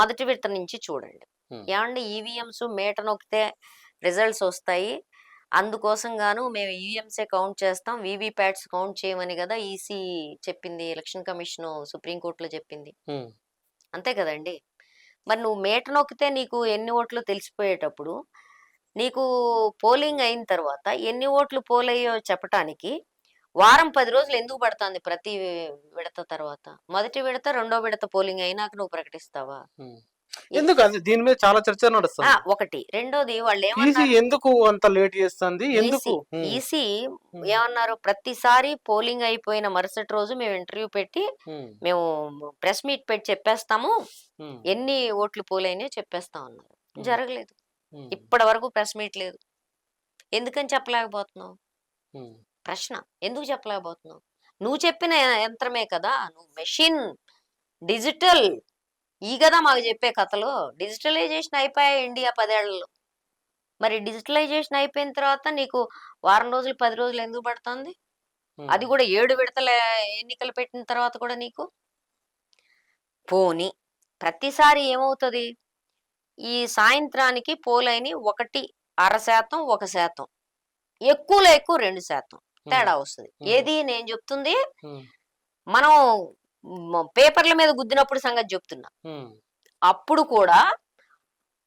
మొదటి విడత నుంచి చూడండి. ఏమండి? ఈవీఎంస్ మేట నొక్కితే రిజల్ట్స్ వస్తాయి. అందుకోసం గాను మేము ఈవీఎంసే కౌంట్ చేస్తాం. వీవీప్యాట్స్ కౌంట్ చేయమని కదా ఈసీ చెప్పింది ఎలక్షన్ కమిషన్ సుప్రీంకోర్టులో చెప్పింది. అంతే కదండి? మరి నువ్వు మేట నొక్కితే నీకు ఎన్ని ఓట్లు తెలిసిపోయేటప్పుడు నీకు పోలింగ్ అయిన తర్వాత ఎన్ని ఓట్లు పోలయ్యో చెప్పటానికి వారం పది రోజులు ఎందుకు పడుతుంది ప్రతి విడత తర్వాత మొదటి విడత రెండో విడత పోలింగ్ అయినాక నువ్వు ప్రకటిస్తావా. ఎందుకు అది దీని మీద చాలా చర్చ ఆ, నడుస్తుంది ఒకటి రెండోది వాళ్ళు ఈసీ ఏమన్నారు ఎందుకు అంత లేట్ చేస్తుంది ఎందుకు. ఈసీ. ఏమన్నారు ప్రతిసారి పోలింగ్ అయిపోయిన మరుసటి రోజు మేము ఇంటర్వ్యూ పెట్టి. మేము ప్రెస్ మీట్ పెట్టి చెప్పేస్తాము. ఎన్ని ఓట్లు పోలైనాయో చెప్పేస్తాం అన్నారు. జరగలేదు. ఇప్పటి వరకు ప్రెస్ మీట్ లేదు ఎందుకని చెప్పలేకపోతున్నావు. ప్రశ్న. ఎందుకు చెప్పలేకపోతున్నావు? నువ్వు చెప్పిన యంత్రమే కదా నువ్వు మెషిన్ డిజిటల్ ఈ కదా మాకు చెప్పే కథలు. డిజిటలైజేషన్ అయిపోయాయి ఇండియా పదేళ్ళలో. మరి డిజిటలైజేషన్ అయిపోయిన తర్వాత నీకు వారం రోజులు పది రోజులు ఎందుకు పడుతుంది. అది కూడా ఏడు విడతల ఎన్నికలు పెట్టిన తర్వాత కూడా నీకు? పోని ప్రతిసారి ఏమవుతుంది? ఈ సాయంత్రానికి పోలైని ఒకటి అర శాతం ఒక శాతం. ఎక్కువలో ఎక్కువ రెండు శాతం. తేడా వస్తుంది. ఏది నేను చెప్తుంది. మనం పేపర్ల మీద గుద్దినప్పుడు సంగతి చెప్తున్నా. అప్పుడు కూడా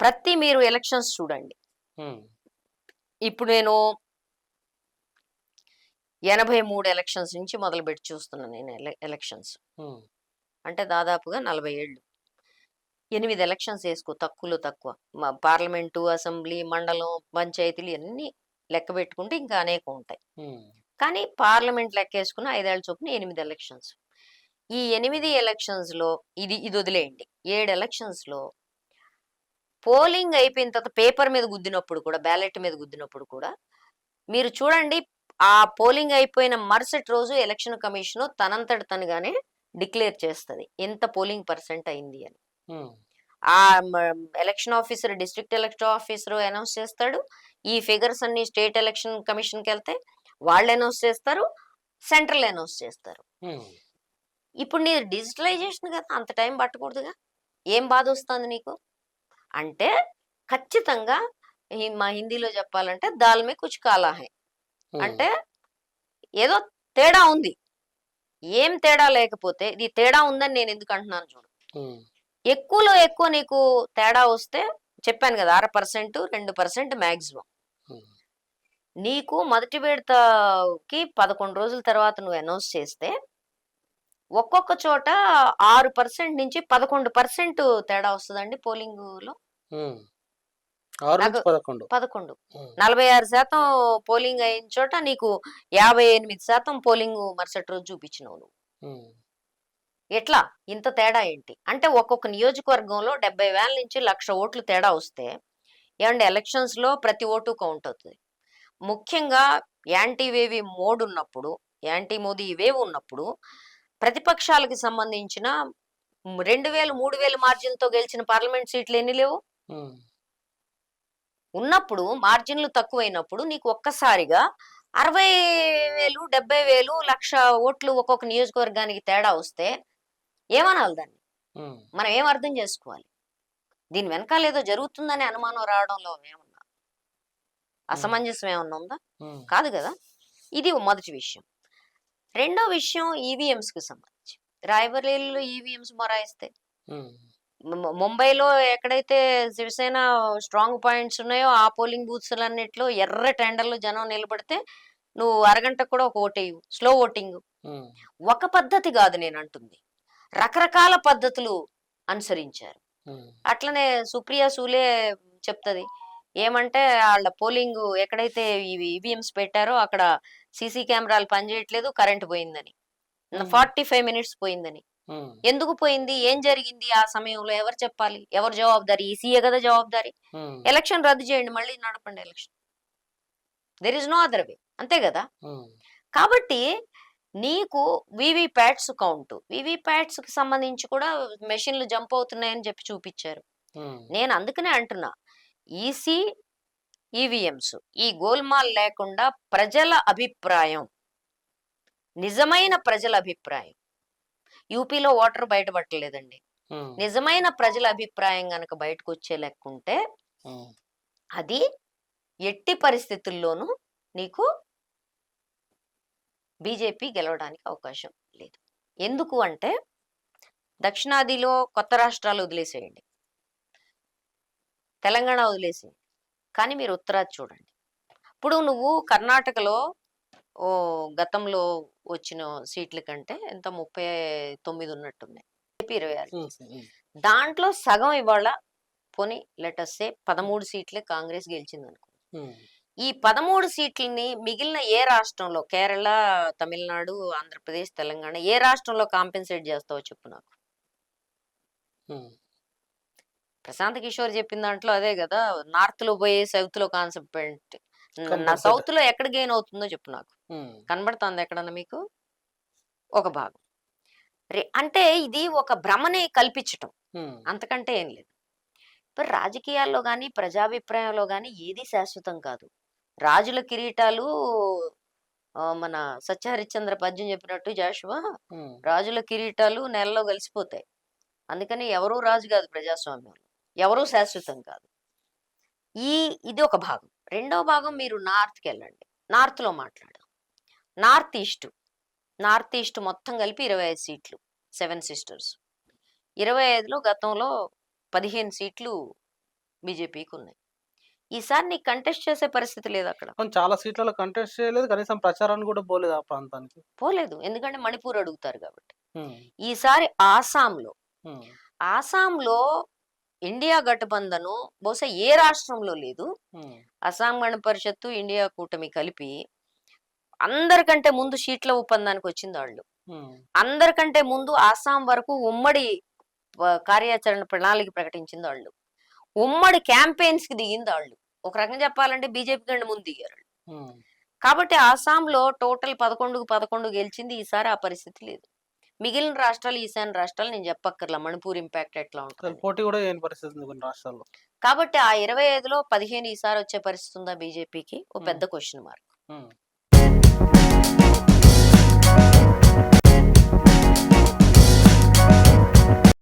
ప్రతి మీరు ఎలక్షన్స్ చూడండి. ఇప్పుడు నేను ఎనభై మూడు ఎలక్షన్స్ నుంచి మొదలు పెట్టి చూస్తున్నాను నేను ఎల- ఎలక్షన్స్. అంటే దాదాపుగా నలభై ఏళ్ళు ఎనిమిది ఎలక్షన్స్ వేసుకో తక్కువలో తక్కువ పార్లమెంటు అసెంబ్లీ మండలం పంచాయతీలు అన్నీ లెక్క పెట్టుకుంటే ఇంకా అనేకం ఉంటాయి. కానీ పార్లమెంట్ లెక్క వేసుకున్న ఐదేళ్ళ చొప్పున ఎనిమిది ఎలక్షన్స్. ఈ ఎనిమిది ఎలక్షన్స్లో ఇది ఇది వదిలేయండి. ఏడు ఎలక్షన్స్లో పోలింగ్ అయిపోయిన తర్వాత పేపర్ మీద గుద్దినప్పుడు కూడా బ్యాలెట్ మీద గుద్దినప్పుడు కూడా మీరు చూడండి ఆ పోలింగ్ అయిపోయిన మరుసటి రోజు ఎలక్షన్ కమిషన్ తనంతట తనుగానే డిక్లేర్ చేస్తుంది. ఎంత పోలింగ్ పర్సెంట్ అయింది అని. ఆ election officer district election officer announce చేస్తాడు. ఈ ఫిగర్స్ అన్ని స్టేట్ ఎలక్షన్ కమిషన్కి వెళ్తే వాళ్ళు అనౌన్స్ చేస్తారు సెంట్రల్ అనౌన్స్ చేస్తారు. ఇప్పుడు నీ డిజిటలైజేషన్ కదా అంత టైం పట్టకూడదుగా ఏం బాధ వస్తుంది నీకు అంటే ఖచ్చితంగా మా హిందీలో చెప్పాలంటే దాల్ మే కుచ్ కాలా హై ఉమ్. అంటే ఏదో తేడా ఉంది ఏం తేడా లేకపోతే ఇది తేడా ఉందని నేను ఎందుకు అంటున్నాను చూడు. ఎక్కువలో ఎక్కువ నీకు తేడా వస్తే చెప్పాను కదా అర పర్సెంట్ రెండు పర్సెంట్ మ్యాక్సిమం ఉమ్. నీకు మొదటి విడతకి పదకొండు రోజుల తర్వాత నువ్వు అనౌన్స్ చేస్తే ఒక్కొక్క చోట ఆరు పర్సెంట్ నుంచి పదకొండు పర్సెంట్ తేడా వస్తుందండి పోలింగ్లో పదకొండు. నలభై ఆరు శాతం పోలింగ్ అయిన చోట నీకు యాభై ఎనిమిది శాతం పోలింగ్ మరుసటి రోజు చూపించినావు నువ్వు. ఎట్లా? ఇంత తేడా ఏంటి? అంటే ఒక్కొక్క నియోజకవర్గంలో డెబ్బై వేల నుంచి లక్ష ఓట్లు తేడా వస్తే ఏమంటే ఎలక్షన్స్లో ప్రతి ఓటు కౌంట్ అవుతుంది. ముఖ్యంగా యాంటీ వేవి మోడ్ ఉన్నప్పుడు యాంటీ మోదీ వేవ్ ఉన్నప్పుడు ప్రతిపక్షాలకు సంబంధించిన రెండు వేలు మూడు వేలు మార్జిన్తో గెలిచిన పార్లమెంట్ సీట్లు ఎన్ని లేవు. ఉన్నప్పుడు మార్జిన్లు తక్కువైనప్పుడు నీకు ఒక్కసారిగా అరవై వేలు డెబ్బై వేలు లక్ష ఓట్లు ఒక్కొక్క నియోజకవర్గానికి తేడా వస్తే ఏమనాలి దాన్ని. మనం ఏం అర్థం చేసుకోవాలి దీని వెనకాల ఏదో జరుగుతుందనే అనుమానం రావడంలో ఏమన్నా అసమంజసం ఏమన్నా ఉందా. కాదు కదా. ఇది మొదటి విషయం. రెండో విషయం ఈవీఎంస్కి సంబంధించి. రాయబరేలీలో ఈవీఎంస్ మొరాయిస్తే. ఉమ్. ము- ముంబైలో ఎక్కడైతే శివసేన స్ట్రాంగ్ పాయింట్స్ ఉన్నాయో ఆ పోలింగ్ బూత్స్ అన్నిట్లో ఎర్ర టెండర్లు జనం నిలబడితే నువ్వు అరగంట కూడా ఒక ఓటేయు స్లో ఓటింగ్. ఒక పద్ధతి కాదు నేను అంటుంది. రకరకాల పద్ధతులు అనుసరించారు. అట్లనే సుప్రియా సూలే చెప్తది. ఏమంటే వాళ్ళ పోలింగ్ ఎక్కడైతే ఇవి ఈవీఎంస్ పెట్టారో అక్కడ సీసీ కెమెరాలు పనిచేయట్లేదు కరెంట్ పోయిందని. ఫార్టీ ఫైవ్ మినిట్స్ పోయిందని. ఎందుకు పోయింది? ఏం జరిగింది ఆ సమయంలో? ఎవరు చెప్పాలి? ఎవరు జవాబుదారి? ఈసీఏ కదా జవాబుదారి. ఎలక్షన్ రద్దు చేయండి మళ్ళీ నడపండి election. There is no other way అంతే కదా. కాబట్టి నీకు వివి ప్యాట్స్ కౌంట్. వివి ప్యాట్స్కి సంబంధించి కూడా మెషిన్లు జంప్ అవుతున్నాయని చెప్పి చూపించారు. నేను అందుకనే అంటున్నా. EC EVMs. ఈ గోల్మాల్ లేకుండా ప్రజల అభిప్రాయం. నిజమైన ప్రజల అభిప్రాయం. యూపీలో ఓటర్ బయటపట్టలేదండి. నిజమైన ప్రజల అభిప్రాయం గనక బయటకు వచ్చే ఉమ్, అది ఎట్టి పరిస్థితుల్లోనూ నీకు బీజేపీ గెలవడానికి అవకాశం లేదు. ఎందుకు అంటే దక్షిణాదిలో కొత్త రాష్ట్రాలు వదిలేసేయండి. తెలంగాణ వదిలేసేయండి కానీ మీరు ఉత్తరాది చూడండి. ఇప్పుడు నువ్వు కర్ణాటకలో ఓ గతంలో వచ్చిన సీట్ల కంటే ఎంత ముప్పై తొమ్మిది ఉన్నట్టున్నాయి. ఏపీ ఇరవై ఆరు. దాంట్లో సగం ఇవాళ పోనీ లెటస్సే పదమూడు సీట్లే కాంగ్రెస్ గెలిచింది అనుకో ఈ పదమూడు సీట్లని మిగిలిన ఏ రాష్ట్రంలో కేరళ తమిళనాడు ఆంధ్రప్రదేశ్ తెలంగాణ ఏ రాష్ట్రంలో కాంపెన్సేట్ చేస్తావో చెప్పు నాకు. ప్రశాంత్ కిషోర్ చెప్పిన దాంట్లో అదే కదా! నార్త్లో పోయి సౌత్లో కాన్సెప్ట్ నా. సౌత్లో ఎక్కడ గెయిన్ అవుతుందో చెప్పు నాకు. కనబడుతుంది ఎక్కడన్నా మీకు? ఒక భాగం. అంటే ఇది ఒక భ్రమని కల్పించటం. అంతకంటే ఏం లేదు. ఇప్పుడు రాజకీయాల్లో కానీ ప్రజాభిప్రాయంలో కానీ ఏది శాశ్వతం కాదు. రాజుల కిరీటాలు మన సత్యహరిశ్చంద్ర పద్యం చెప్పినట్టు జాషువా? రాజుల కిరీటాలు నెలలో కలిసిపోతాయి. అందుకని ఎవరూ రాజు కాదు ప్రజాస్వామ్యంలో. ఎవరూ శాశ్వతం కాదు. ఈ ఇది ఒక భాగం. రెండో భాగం మీరు నార్త్కి వెళ్ళండి. నార్త్లో మాట్లాడదాం. North east. నార్త్ ఈస్ట్ మొత్తం కలిపి ఇరవై ఐదు సీట్లు సెవెన్ సిస్టర్స్. ఇరవై ఐదులో గతంలో పదిహేను సీట్లు బీజేపీకి ఉన్నాయి. ఈసారి నీకు కంటెస్ట్ చేసే పరిస్థితి లేదు అక్కడ. చాలా సీట్లలో కంటెస్ట్ చేయలేదు. కనీసం ప్రచారానికి కూడా పోలేదు ఆ ప్రాంతానికి. పోలేదు. ఎందుకంటే మణిపూర్ అడుగుతారు కాబట్టి. ఈసారి ఆసాంలో ఆసాంలో ఇండియా గఠబంధను బహుశా ఏ రాష్ట్రంలో లేదు. అస్సాం గణ పరిషత్తు ఇండియా కూటమి కలిపి అందరికంటే ముందు సీట్ల ఒప్పందానికి వచ్చింది వాళ్ళు. అందరికంటే ముందు ఆసాం వరకు ఉమ్మడి కార్యాచరణ ప్రణాళిక ప్రకటించింది వాళ్ళు. ఉమ్మడి క్యాంపెయిన్స్కి దిగింది వాళ్ళు. ఒక రకంగా చెప్పాలంటే బీజేపీ కంటే ముందు దిగారు కాబట్టి ఆసాంలో టోటల్ పదకొండుకు పదకొండు గెలిచింది ఈసారి ఆ పరిస్థితి లేదు. మిగిలిన రాష్ట్రాలు ఈశాన్య రాష్ట్రాలు నేను చెప్పక్కర్లా. మణిపూర్ ఇంపాక్ట్ ఎట్లా ఉంటుంది పోటీ కూడా పరిస్థితి రాష్ట్రాల్లో. కాబట్టి ఆ ఇరవై ఐదులో పదిహేను ఈసారి వచ్చే పరిస్థితి ఉందా బీజేపీకి? ఓ. పెద్ద క్వశ్చన్ మార్క్.